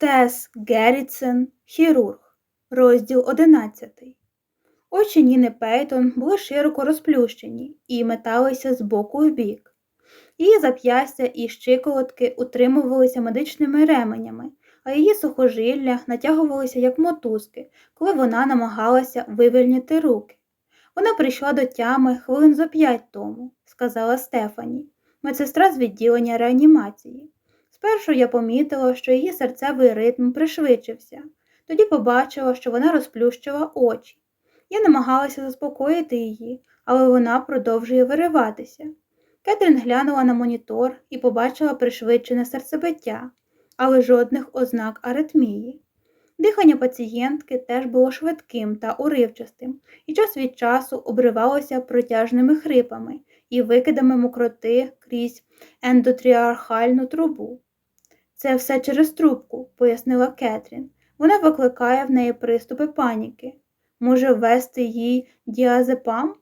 Тес Геррітсен, хірург, розділ 11. Очі Ніни Пейтон були широко розплющені і металися з боку в бік. Її зап'ястя і щиколотки утримувалися медичними ременями, а її сухожилля натягувалися як мотузки, коли вона намагалася вивільнити руки. Вона прийшла до тями хвилин за п'ять тому, сказала Стефані, медсестра з відділення реанімації. Спершу я помітила, що її серцевий ритм пришвидшився, тоді побачила, що вона розплющила очі. Я намагалася заспокоїти її, але вона продовжує вириватися. Кетрін глянула на монітор і побачила пришвидшене серцебиття, але жодних ознак аритмії. Дихання пацієнтки теж було швидким та уривчастим, і час від часу обривалося протяжними хрипами і викидами мокроти крізь ендотріархальну трубу. Це все через трубку, пояснила Кетрін. Вона викликає в неї приступи паніки. Може, ввести їй діазепам?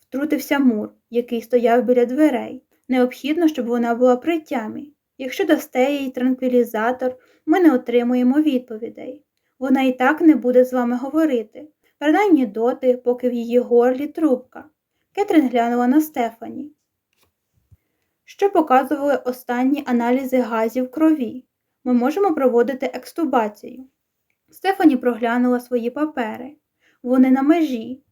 Втрутився Мур, який стояв біля дверей. Необхідно, щоб вона була при тямі. Якщо дасте їй транквілізатор, ми не отримуємо відповідей. Вона і так не буде з вами говорити, принаймні доти, поки в її горлі трубка. Кетрін глянула на Стефані. Що показували останні аналізи газів крові? Ми можемо проводити екстубацію. Стефані проглянула свої папери. Вони на межі.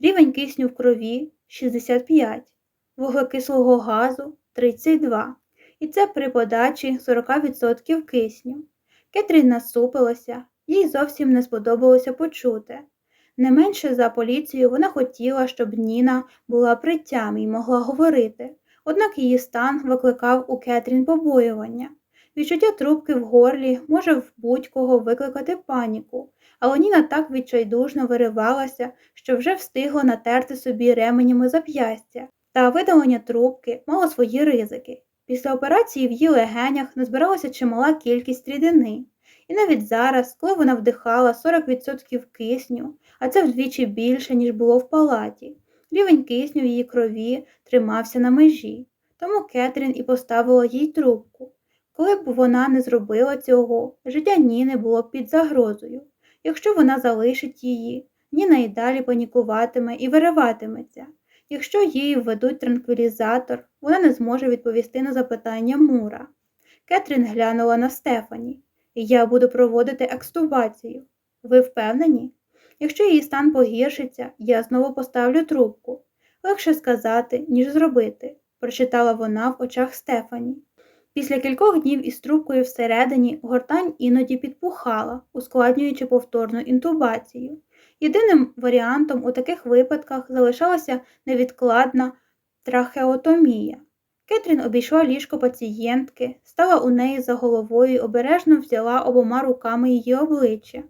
Рівень кисню в крові 65, вуглекислого газу 32. І це при подачі 40% кисню. Кетрін насупилася, їй зовсім не сподобалося почути. Не менше за поліцію вона хотіла, щоб Ніна була при тямі і могла говорити, однак її стан викликав у Кетрін побоювання. Відчуття трубки в горлі може в будь-кого викликати паніку, але Ніна так відчайдушно виривалася, що вже встигла натерти собі ременями зап'ястя, та видалення трубки мало свої ризики. Після операції в її легенях назбиралася чимала кількість рідини. І навіть зараз, коли вона вдихала 40% кисню, а це вдвічі більше, ніж було в палаті, рівень кисню в її крові тримався на межі, тому Кетрін і поставила їй трубку. Коли б вона не зробила цього, життя Ніни було б під загрозою. Якщо вона залишить її, Ніна і далі панікуватиме і вириватиметься. Якщо їй введуть транквілізатор, вона не зможе відповісти на запитання Мура. Кетрін глянула на Стефані. Я буду проводити екстубацію. Ви впевнені? Якщо її стан погіршиться, я знову поставлю трубку. Легше сказати, ніж зробити, прочитала вона в очах Стефані. Після кількох днів із трубкою всередині гортань іноді підпухала, ускладнюючи повторну інтубацію. Єдиним варіантом у таких випадках залишалася невідкладна трахеотомія. Кетрін обійшла ліжко пацієнтки, стала у неї за головою і обережно взяла обома руками її обличчя.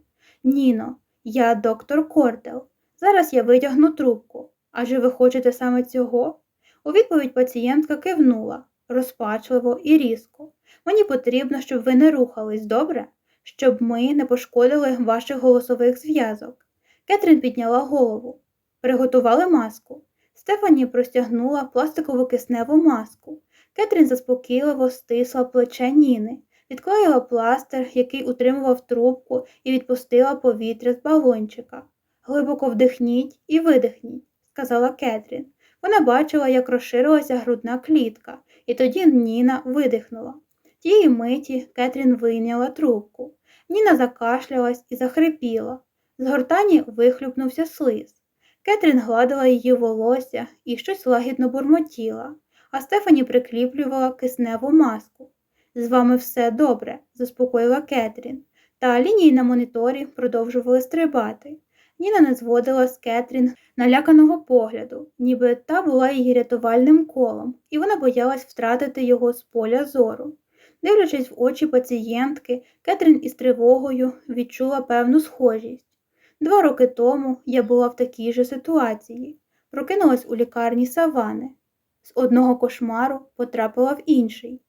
Ніно, я доктор Кордел. Зараз я витягну трубку. Адже ви хочете саме цього? У відповідь пацієнтка кивнула розпачливо і різко. Мені потрібно, щоб ви не рухались, добре? Щоб ми не пошкодили ваших голосових зв'язок. Кетрін підняла голову. Приготували маску. Стефані простягнула пластикову кисневу маску. Кетрін заспокійливо стисла плече Ніни, відклеїла пластир, який утримував трубку, і відпустила повітря з балончика. Глибоко вдихніть і видихніть, сказала Кетрін. Вона бачила, як розширилася грудна клітка, і тоді Ніна видихнула. Тієї миті Кетрін вийняла трубку. Ніна закашлялась і захрипіла. З гортані вихлюпнувся слиз. Кетрін гладила її волосся і щось лагідно бурмотіла, а Стефані прикріплювала кисневу маску. З вами все добре, заспокоїла Кетрін, та лінії на моніторі продовжували стрибати. Ніна не зводила з Кетрін наляканого погляду, ніби та була її рятувальним колом, і вона боялась втратити його з поля зору. Дивлячись в очі пацієнтки, Кетрін із тривогою відчула певну схожість. Два роки тому я була в такій же ситуації, прокинулась у лікарні Савани. З одного кошмару потрапила в інший.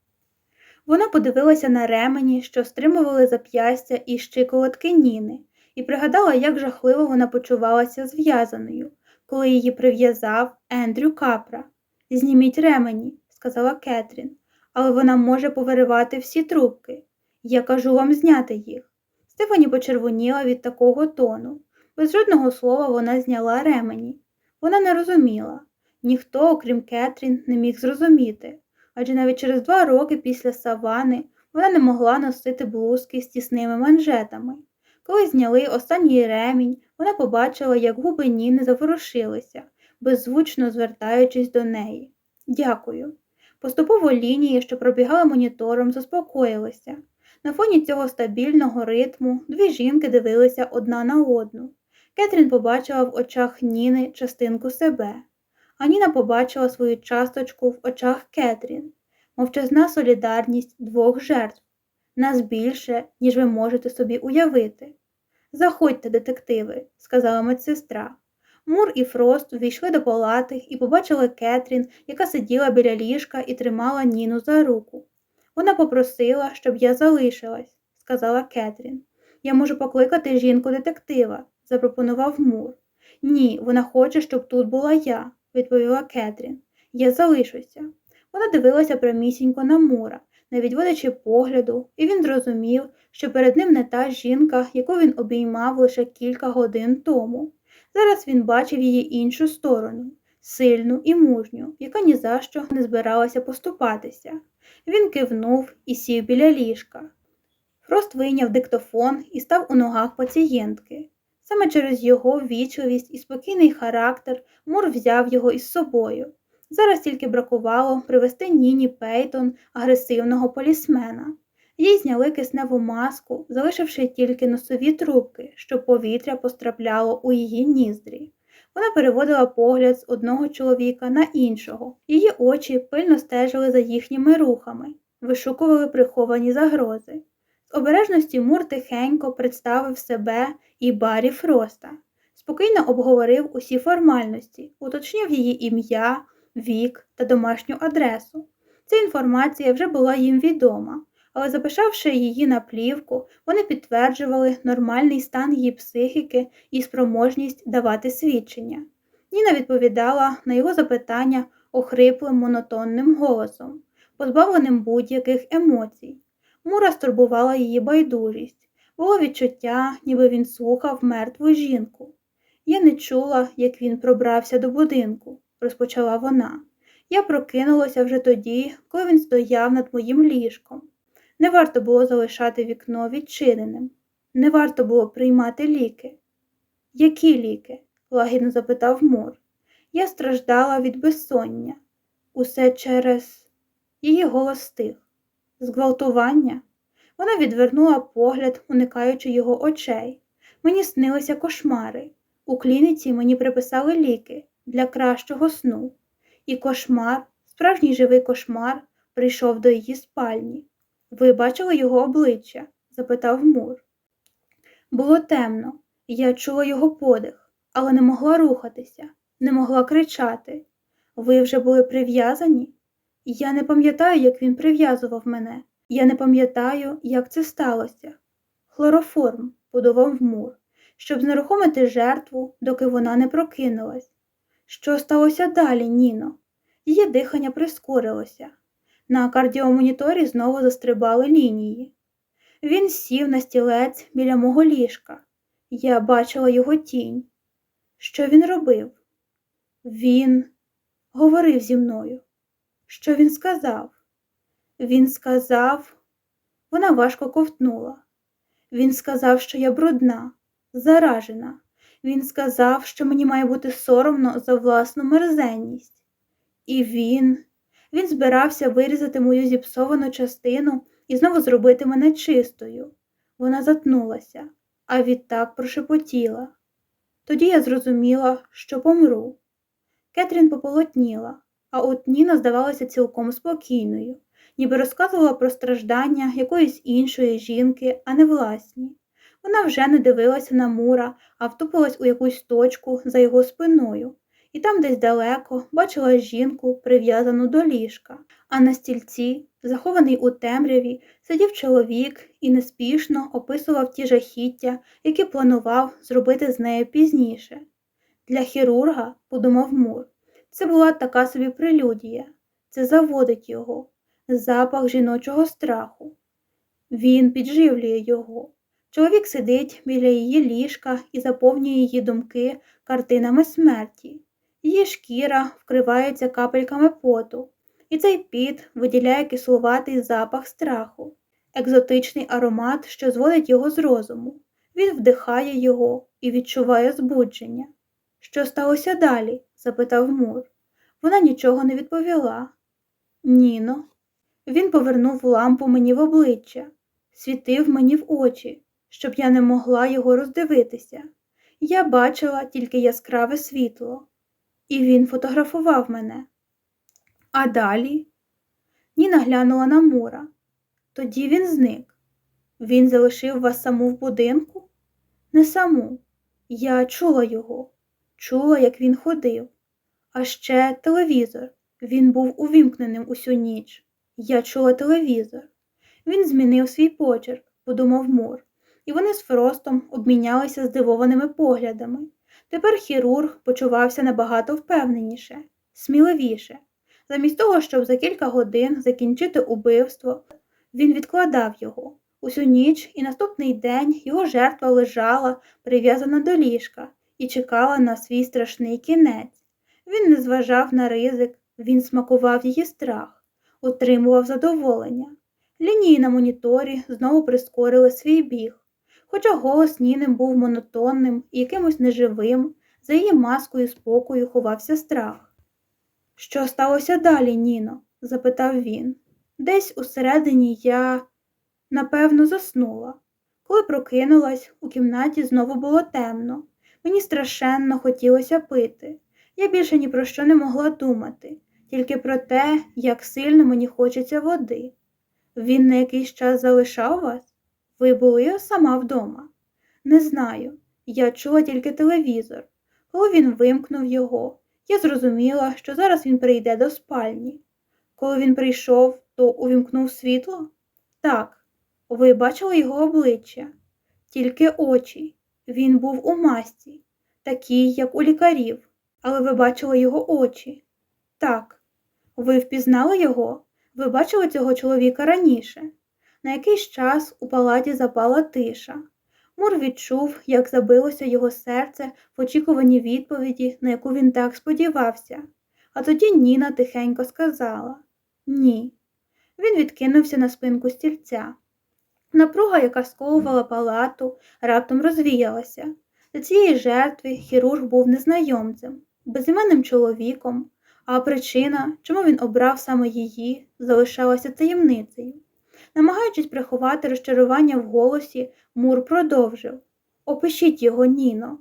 Вона подивилася на ремені, що стримували зап'ястя і щиколотки Ніни, і пригадала, як жахливо вона почувалася зв'язаною, коли її прив'язав Ендрю Капра. Зніміть ремені, сказала Кетрін, але вона може повиривати всі трубки. Я кажу вам зняти їх. Стефані почервоніла від такого тону. Без жодного слова вона зняла ремені. Вона не розуміла. Ніхто, окрім Кетрін, не міг зрозуміти, адже навіть через два роки після савани вона не могла носити блузки з тісними манжетами. Коли зняли останній ремінь, вона побачила, як губи Ніни заворушилися, беззвучно звертаючись до неї. Дякую. Поступово лінії, що пробігали монітором, заспокоїлися. На фоні цього стабільного ритму дві жінки дивилися одна на одну. Кетрін побачила в очах Ніни частинку себе, а Ніна побачила свою часточку в очах Кетрін, мовчазна солідарність двох жертв. Нас більше, ніж ви можете собі уявити. Заходьте, детективи, сказала медсестра. Мур і Фрост увійшли до палати і побачили Кетрін, яка сиділа біля ліжка і тримала Ніну за руку. Вона попросила, щоб я залишилась, сказала Кетрін. Я можу покликати жінку детектива, запропонував Мур. Ні, вона хоче, щоб тут була я, відповіла Кетрін. Я залишуся. Вона дивилася прямісінько на Мура, не відводячи погляду, і він зрозумів, що перед ним не та жінка, яку він обіймав лише кілька годин тому. Зараз він бачив її іншу сторону, сильну і мужню, яка ні за що не збиралася поступатися. Він кивнув і сів біля ліжка. Фрост вийняв диктофон і став у ногах пацієнтки. Саме через його ввічливість і спокійний характер Мур взяв його із собою. Зараз тільки бракувало привезти Ніні Пейтон, агресивного полісмена. Їй зняли кисневу маску, залишивши тільки носові трубки, щоб повітря пострапляло у її ніздрі. Вона переводила погляд з одного чоловіка на іншого. Її очі пильно стежили за їхніми рухами, вишукували приховані загрози. З обережності Мур тихенько представив себе і Барі Фроста, спокійно обговорив усі формальності, уточнив її ім'я, вік та домашню адресу. Ця інформація вже була їм відома, але записавши її на плівку, вони підтверджували нормальний стан її психіки і спроможність давати свідчення. Ніна відповідала на його запитання охриплим монотонним голосом, позбавленим будь-яких емоцій. Мура стурбувала її байдужість, було відчуття, ніби він слухав мертву жінку. Я не чула, як він пробрався до будинку, розпочала вона. Я прокинулася вже тоді, коли він стояв над моїм ліжком. Не варто було залишати вікно відчиненим, не варто було приймати ліки. Які ліки? лагідно запитав Мур. Я страждала від безсоння. Усе через її голос стих. Зґвалтування. Вона відвернула погляд, уникаючи його очей. Мені снилися кошмари. У клініці мені приписали ліки для кращого сну. І кошмар, справжній живий кошмар, прийшов до її спальні. Ви бачили його обличчя? запитав Мур. Було темно, я чула його подих, але не могла рухатися, не могла кричати. Ви вже були прив'язані? Я не пам'ятаю, як він прив'язував мене. Я не пам'ятаю, як це сталося. Хлороформ, подував Мур, щоб знерухомити жертву, доки вона не прокинулась. Що сталося далі, Ніно? Її дихання прискорилося. На кардіомоніторі знову застрибали лінії. Він сів на стілець біля мого ліжка. Я бачила його тінь. Що він робив? Він говорив зі мною. Що він сказав? Він сказав, вона важко ковтнула. Він сказав, що я брудна, заражена. Він сказав, що мені має бути соромно за власну мерзенність. І він, він збирався вирізати мою зіпсовану частину і знову зробити мене чистою. Вона затнулася, а відтак прошепотіла. Тоді я зрозуміла, що помру. Кетрін пополотніла, а от Ніна здавалася цілком спокійною, ніби розказувала про страждання якоїсь іншої жінки, а не власні. Вона вже не дивилася на Мура, а втупилась у якусь точку за його спиною, і там десь далеко бачила жінку, прив'язану до ліжка, а на стільці, захований у темряві, сидів чоловік і неспішно описував ті жахіття, які планував зробити з нею пізніше. Для хірурга, подумав Мур, це була така собі прелюдія, це заводить його, запах жіночого страху. Він підживлює його. Чоловік сидить біля її ліжка і заповнює її думки картинами смерті. Її шкіра вкривається капельками поту, і цей піт виділяє кислуватий запах страху, екзотичний аромат, що зводить його з розуму. Він вдихає його і відчуває збудження. Що сталося далі? запитав Мур. Вона нічого не відповіла. Ніно. Він повернув лампу мені в обличчя, світив мені в очі, щоб я не могла його роздивитися. Я бачила тільки яскраве світло, і він фотографував мене. А далі Ніна глянула на Мура. Тоді він зник. Він залишив вас саму в будинку? Не саму. Я чула його, чула, як він ходив. А ще телевізор. Він був увімкненим усю ніч. Я чула телевізор. Він змінив свій почерк, подумав Мур, і вони з Фростом обмінялися здивованими поглядами. Тепер хірург почувався набагато впевненіше, сміливіше. Замість того, щоб за кілька годин закінчити убивство, він відкладав його. Усю ніч і наступний день його жертва лежала, прив'язана до ліжка, і чекала на свій страшний кінець. Він не зважав на ризик, він смакував її страх, отримував задоволення. Лінії на моніторі знову прискорили свій біг. Хоча голос Ніни був монотонним і якимось неживим, за її маскою спокою ховався страх. Що сталося далі, Ніно? запитав він. Десь усередині я, напевно, заснула. Коли прокинулась, у кімнаті знову було темно. Мені страшенно хотілося пити. Я більше ні про що не могла думати, тільки про те, як сильно мені хочеться води. Він на якийсь час залишав вас? Ви були сама вдома? Не знаю. Я чула тільки телевізор. Коли він вимкнув його, я зрозуміла, що зараз він прийде до спальні. Коли він прийшов, то увімкнув світло? Так, ви бачили його обличчя, тільки очі. Він був у масці, такий, як у лікарів, але ви бачили його очі. Так, ви впізнали його? Ви бачили цього чоловіка раніше? На якийсь час у палаті запала тиша. Мур відчув, як забилося його серце в очікуванні відповіді, на яку він так сподівався. А тоді Ніна тихенько сказала Ні. Він відкинувся на спинку стільця. Напруга, яка сковувала палату, раптом розвіялася. Для цієї жертви хірург був незнайомцем, безіменним чоловіком, а причина, чому він обрав саме її, залишалася таємницею. Намагаючись приховати розчарування в голосі, Мур продовжив Опишіть його, Ніно.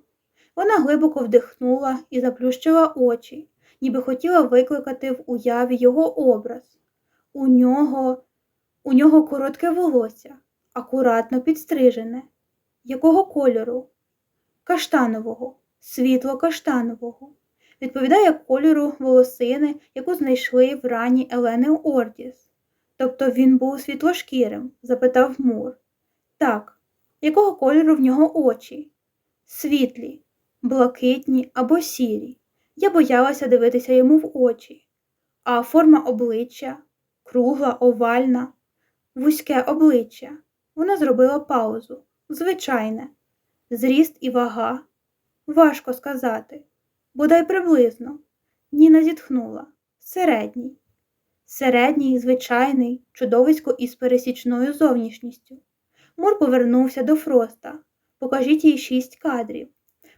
Вона глибоко вдихнула і заплющила очі, ніби хотіла викликати в уяві його образ. У нього, у нього коротке волосся, акуратно підстрижене. Якого кольору? Каштанового, світло каштанового. Відповідає кольору волосини, яку знайшли в рані Елени Ордіс. Тобто він був світлошкірим? запитав Мур. Так, якого кольору в нього очі? Світлі, блакитні або сірі. Я боялася дивитися йому в очі, а форма обличчя кругла, овальна, вузьке обличчя. Вона зробила паузу. Звичайне, зріст і вага. Важко сказати. Бодай приблизно. Ніна зітхнула. Середній. Середній, звичайний, чудовисько із пересічною зовнішністю. Мур повернувся до Фроста. Покажіть їй шість кадрів.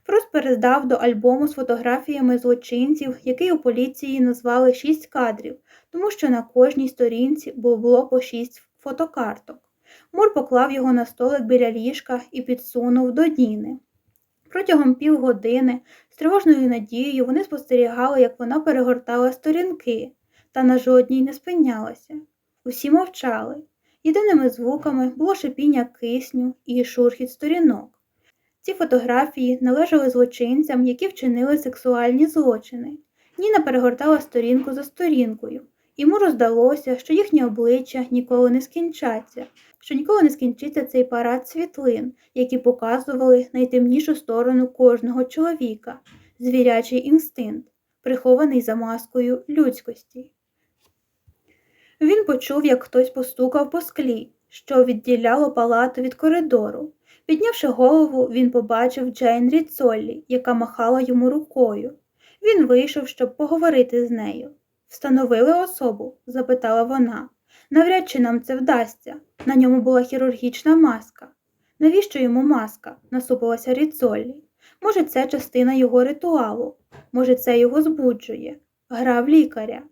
Фрост перездав до альбому з фотографіями злочинців, який у поліції назвали шість кадрів, тому що на кожній сторінці було по шість фотокарток. Мур поклав його на столик біля ліжка і підсунув до Ніни. Протягом півгодини з тривожною надією вони спостерігали, як вона перегортала сторінки, та на жодній не спинялася. Усі мовчали. Єдиними звуками було шипіння кисню і шурхіт сторінок. Ці фотографії належали злочинцям, які вчинили сексуальні злочини. Ніна перегортала сторінку за сторінкою. Йому роздалося, що їхні обличчя ніколи не скінчаться, що ніколи не скінчиться цей парад світлин, які показували найтемнішу сторону кожного чоловіка, звірячий інстинкт, прихований за маскою людськості. Він почув, як хтось постукав по склі, що відділяло палату від коридору. Піднявши голову, він побачив Джейн Ріцолі, яка махала йому рукою. Він вийшов, щоб поговорити з нею. Встановили особу? запитала вона. Навряд чи нам це вдасться. На ньому була хірургічна маска. Навіщо йому маска? насупилася Ріцолі. Може, це частина його ритуалу, може, це його збуджує. Грав лікаря.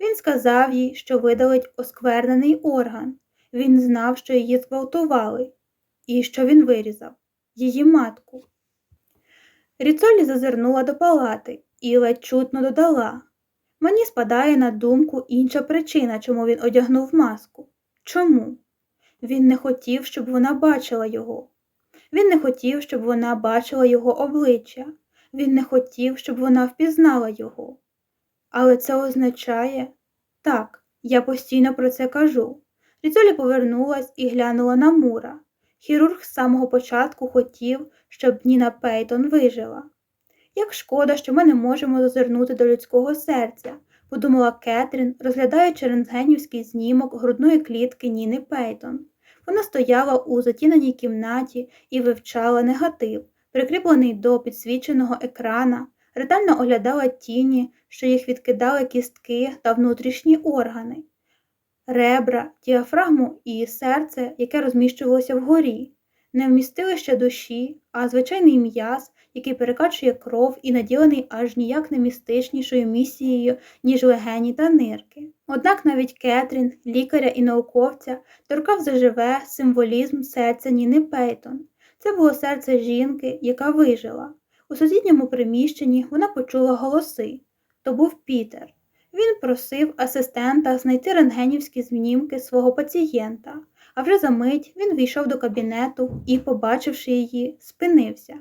Він сказав їй, що видалить осквернений орган. Він знав, що її зґвалтували, і що він вирізав її матку. Ріцолі зазирнула до палати і ледь чутно додала Мені спадає на думку інша причина, чому він одягнув маску. Чому? Він не хотів, щоб вона бачила його. Він не хотів, щоб вона бачила його обличчя. Він не хотів, щоб вона впізнала його. Але це означає так, я постійно про це кажу. Ріцолі повернулась і глянула на Мура. Хірург з самого початку хотів, щоб Ніна Пейтон вижила. Як шкода, що ми не можемо зазирнути до людського серця, подумала Кетрін, розглядаючи рентгенівський знімок грудної клітки Ніни Пейтон. Вона стояла у затіненій кімнаті і вивчала негатив, прикріплений до підсвіченого екрана, ретельно оглядала тіні, що їх відкидали кістки та внутрішні органи, ребра, діафрагму і серце, яке розміщувалося вгорі, не вмістилище душі, а звичайний м'яз, який перекачує кров і наділений аж ніяк не містичнішою місією, ніж легені та нирки. Однак навіть Кетрін, лікаря і науковця, торкав заживе символізм серця Ніни Пейтон. Це було серце жінки, яка вижила. У сусідньому приміщенні вона почула голоси. То був Пітер. Він просив асистента знайти рентгенівські знімки свого пацієнта, а вже за мить він війшов до кабінету і, побачивши її, спинився.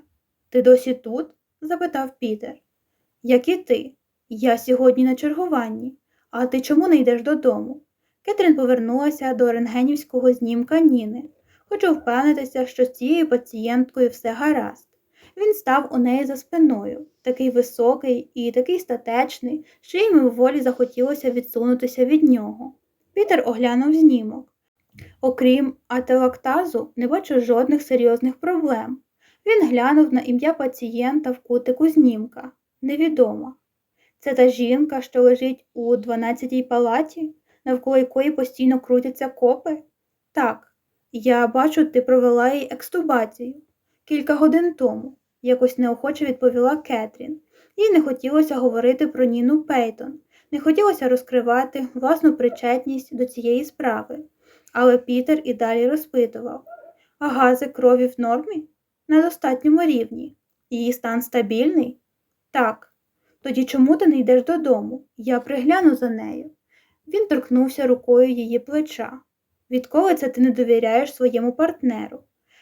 Ти досі тут? запитав Пітер. Як і ти. Я сьогодні на чергуванні. А ти чому не йдеш додому? Кетрін повернулася до рентгенівського знімка Ніни. Хочу впевнитися, що з цією пацієнткою все гаразд. Він став у неї за спиною, такий високий і такий статечний, що їй мимоволі захотілося відсунутися від нього. Пітер оглянув знімок. Окрім ателактазу, не бачу жодних серйозних проблем. Він глянув на ім'я пацієнта в кутику знімка. Невідомо. Це та жінка, що лежить у 12-й палаті, навколо якої постійно крутяться копи? Так, я бачу, ти провела їй екстубацію. Кілька годин тому, якось неохоче відповіла Кетрін. Їй не хотілося говорити про Ніну Пейтон, не хотілося розкривати власну причетність до цієї справи. Але Пітер і далі розпитував а гази крові в нормі? На достатньому рівні. Її стан стабільний? Так. Тоді чому ти не йдеш додому? Я пригляну за нею. Він торкнувся рукою її плеча. Відколи це ти не довіряєш своєму партнеру?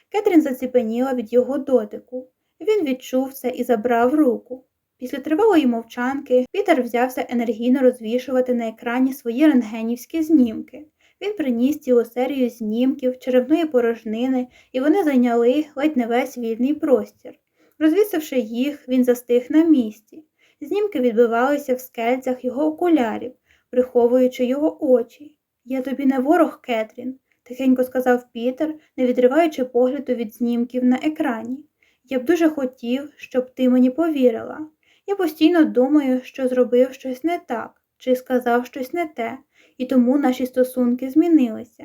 Кетрін заціпеніла від його дотику. Він відчув це і забрав руку. Після тривалої мовчанки Пітер взявся енергійно розвішувати на екрані свої рентгенівські знімки. Він приніс цілу серію знімків, черевної порожнини, і вони зайняли ледь не весь вільний простір. Розвісивши їх, він застиг на місці. Знімки відбивалися в скельцях його окулярів, приховуючи його очі. Я тобі не ворог, Кетрін, тихенько сказав Пітер, не відриваючи погляду від знімків на екрані. Я б дуже хотів, щоб ти мені повірила. Я постійно думаю, що зробив щось не так, чи сказав щось не те, і тому наші стосунки змінилися.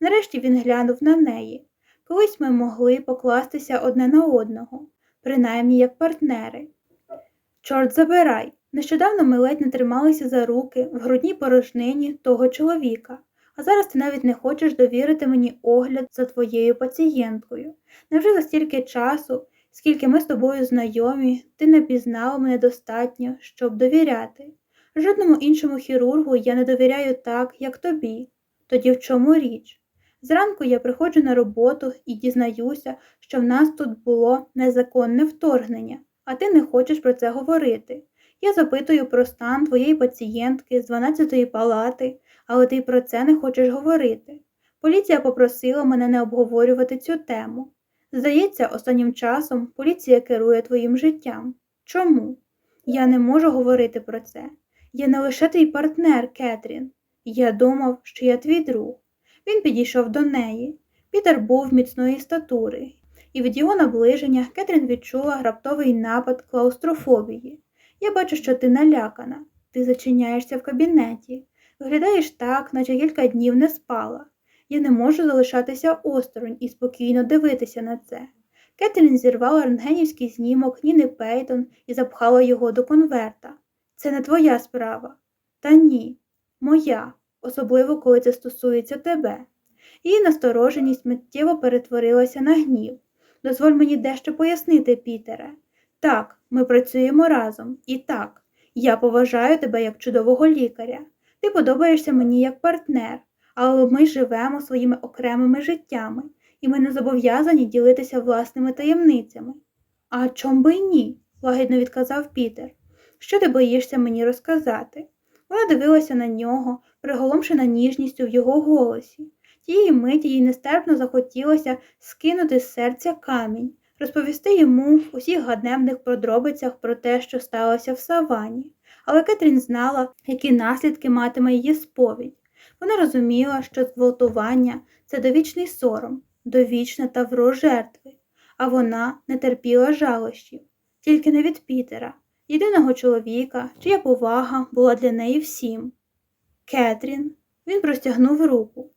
Нарешті він глянув на неї. Колись ми могли покластися одне на одного, принаймні як партнери. Чорт забирай! Нещодавно ми ледь не трималися за руки в грудній порожнині того чоловіка, а зараз ти навіть не хочеш довірити мені огляд за твоєю пацієнткою. Невже за стільки часу, скільки ми з тобою знайомі, ти не пізнала мене достатньо, щоб довіряти? Жодному іншому хірургу я не довіряю так, як тобі. Тоді в чому річ? Зранку я приходжу на роботу і дізнаюся, що в нас тут було незаконне вторгнення, а ти не хочеш про це говорити. Я запитую про стан твоєї пацієнтки з 12-ї палати, але ти про це не хочеш говорити. Поліція попросила мене не обговорювати цю тему. Здається, останнім часом поліція керує твоїм життям. Чому? Я не можу говорити про це. Я не лише твій партнер, Кетрін. Я думав, що я твій друг. Він підійшов до неї. Пітер був міцної статури, і від його наближення Кетрін відчула раптовий напад клаустрофобії. Я бачу, що ти налякана. Ти зачиняєшся в кабінеті. Виглядаєш так, наче кілька днів не спала. Я не можу залишатися осторонь і спокійно дивитися на це. Кетрін зірвала рентгенівський знімок Ніни Пейтон і запхала його до конверта. Це не твоя справа. Та ні, моя, особливо коли це стосується тебе. Її настороженість миттєво перетворилася на гнів. Дозволь мені дещо пояснити, Пітере. Так, ми працюємо разом, і так, я поважаю тебе як чудового лікаря. Ти подобаєшся мені як партнер, але ми живемо своїми окремими життями, і ми не зобов'язані ділитися власними таємницями. А чом би й ні? лагідно відказав Пітер. Що ти боїшся мені розказати? Вона дивилася на нього, приголомшена ніжністю в його голосі. Тієї миті їй нестерпно захотілося скинути з серця камінь, розповісти йому в усіх гадневних подробицях про те, що сталося в савані. Але Кетрін знала, які наслідки матиме її сповідь. Вона розуміла, що зґвалтування це довічний сором, довічна тавро жертви, а вона не терпіла жалощів, тільки не від Пітера, єдиного чоловіка, чия повага була для неї всім. Кетрін, він простягнув руку.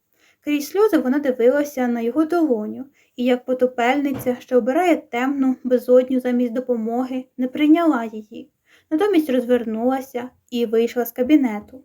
Крізь сльози вона дивилася на його долоню і, як потопельниця, що обирає темну безодню замість допомоги, не прийняла її, натомість розвернулася і вийшла з кабінету.